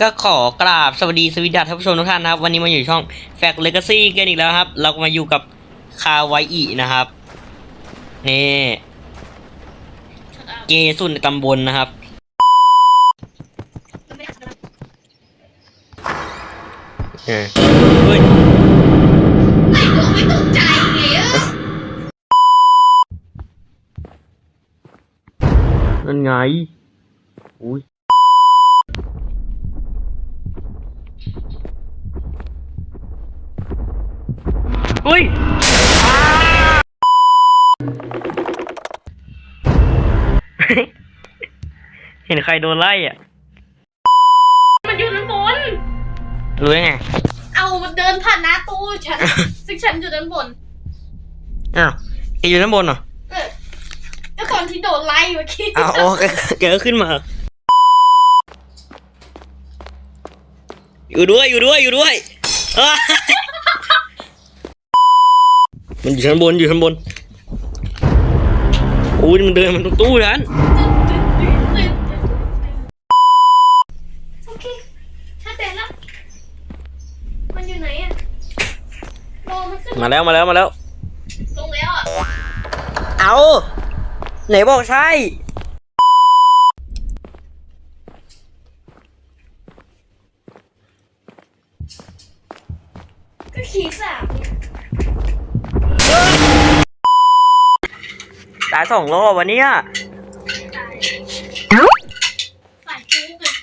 ก็ขอกราบสวัสดีสวีดัสท่านผู้ชมทุกท่านนะครับ วันนี้มาอยู่ช่องแฟกเลกาซี่กันอีกแล้วครับ เราก็มาอยู่กับคาไวอีนะครับนี่เกย์สุดในตำบลนะครับเออเฮ้ยไม่ตกใจไงอะนั่นไงอุ้ย อุ้ยเห็นใครโดนไล่อะ มันอยู่ด้านบน รู้ได้ไง เอามันเดินผ่านหน้าตู้ฉัน ซึ่งฉันอยู่ด้านบน อ้าวแกอยู่ด้านบนเหรอเออก็ตอนที่โดนไล่เมื่อกี้อ้าวโอเคแกก็ขึ้นมา อยู่ด้วยอยู่ด้วยอยู่ด้วยอ้าว มันอยู่ชั้นบนอยู่ชั้นบนอุ้ยมันเดินมันตรงตู้นั้น โอเคชัดเจนแล้ว มันอยู่ไหนอะรอมันขึ้นมาแล้วมาแล้วมาแล้ว ลงแล้วอะเอาไหนบอกใช่ ก็ขี่สามตายสองรอบวันนี้ฝ่ายจู๊กัน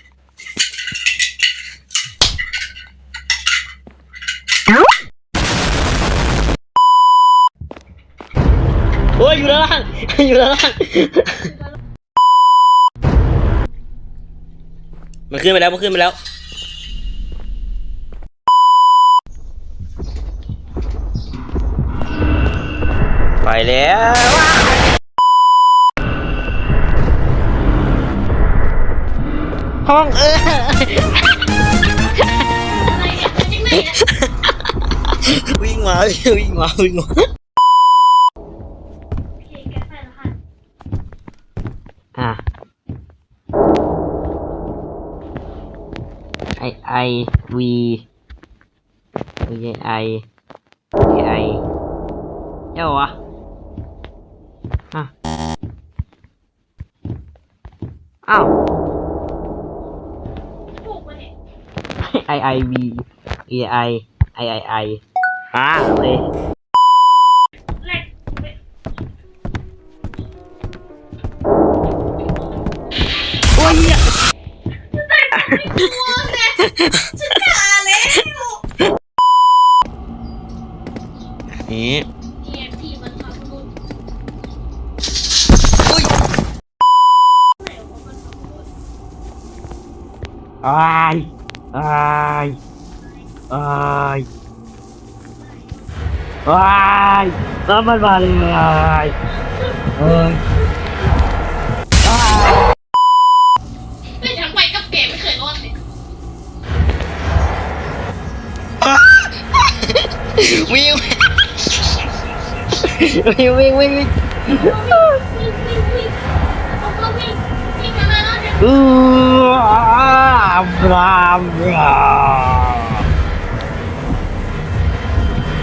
โอ้ยอยู่ด้านล่างอยู่ด้านล่างมันขึ้นไปแล้วมันขึ้นไปแล้ว ไปแล้ว ห้องเออวิ่งมาวิ่งมาวิ่งมาโอเคแกใส่แล้วค่ะอะไอไอวีไม่ใช่ไอไอเอ้าวะอะอ้าว ถูกปะเนี่ย ไอไอวีไอไอไอไอไออะเลยแหลกไปโอ้ยเหี้ยโอ้ยเนี่ยฉันด่าแล้วนี่เนี่ยพี่มันทำรุ่นอุ้ยไหนวะมันทำรุ่นอาย อายอายอายแล้วมันมาเลยอายเอ้ยอายไม่ทั้งไปกับเกมไม่เคยรอดเลยวิ่งวิ่งวิ่งวิ่งวิ่งวิ่งวิ่งวิ่ง เออ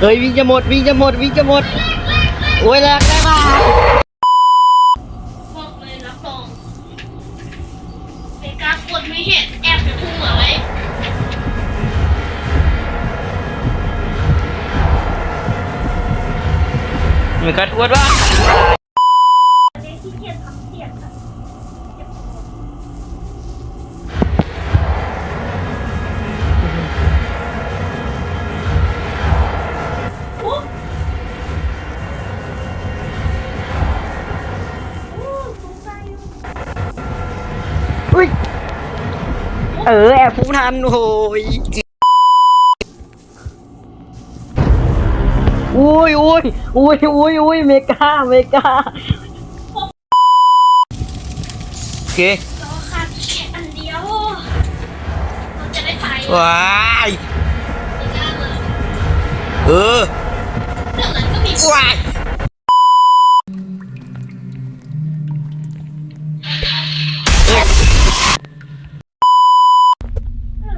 เฮ้ยวิ่งจะหมดวิ่งจะหมดวิ่งจะหมดโอ้ยแรกได้มาบอกเลยรับรองเมกากดไม่เห็นแอบจะพุ่งเหรอไว้มันก็ทวดว่า เออแอบพุ่งทันโอ้ยอุ้ยอุ้ยอุ้ยอุ้ยอุ้ยเมกาเมกาโอเครอขาดแค่อันเดียว เราจะได้ไปว้ายไม่กล้าเลยเออ เรื่องนั้นก็มี ว้าย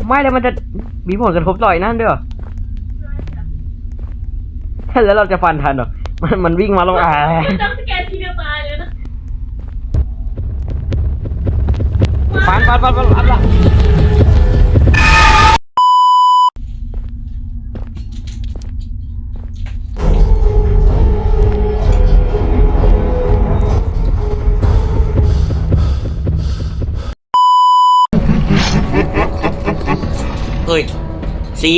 ไม่แล้วมันจะมีผลกระทบต่อยนั่นด้วยเหรอแล้วเราจะฟันทันเหรอ มันมันวิ่งมาลงอ่าจับสแกนทีเดียวตายเลยนะฟันฟันฟันฟันฟันละ สี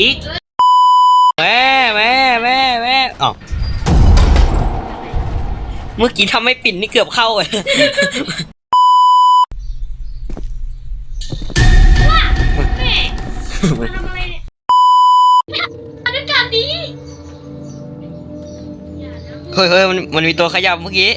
แม่แม่แม่แม่อ๋อเมื่อกี้ทำไม่ปิดนี่เกือบเข้าเลยแม่มาทำอะไรเนี่ยบรรยากาศดีอย่านะเฮ้ยเฮ้ยมันมันมีตัวขยับเมื่อกี้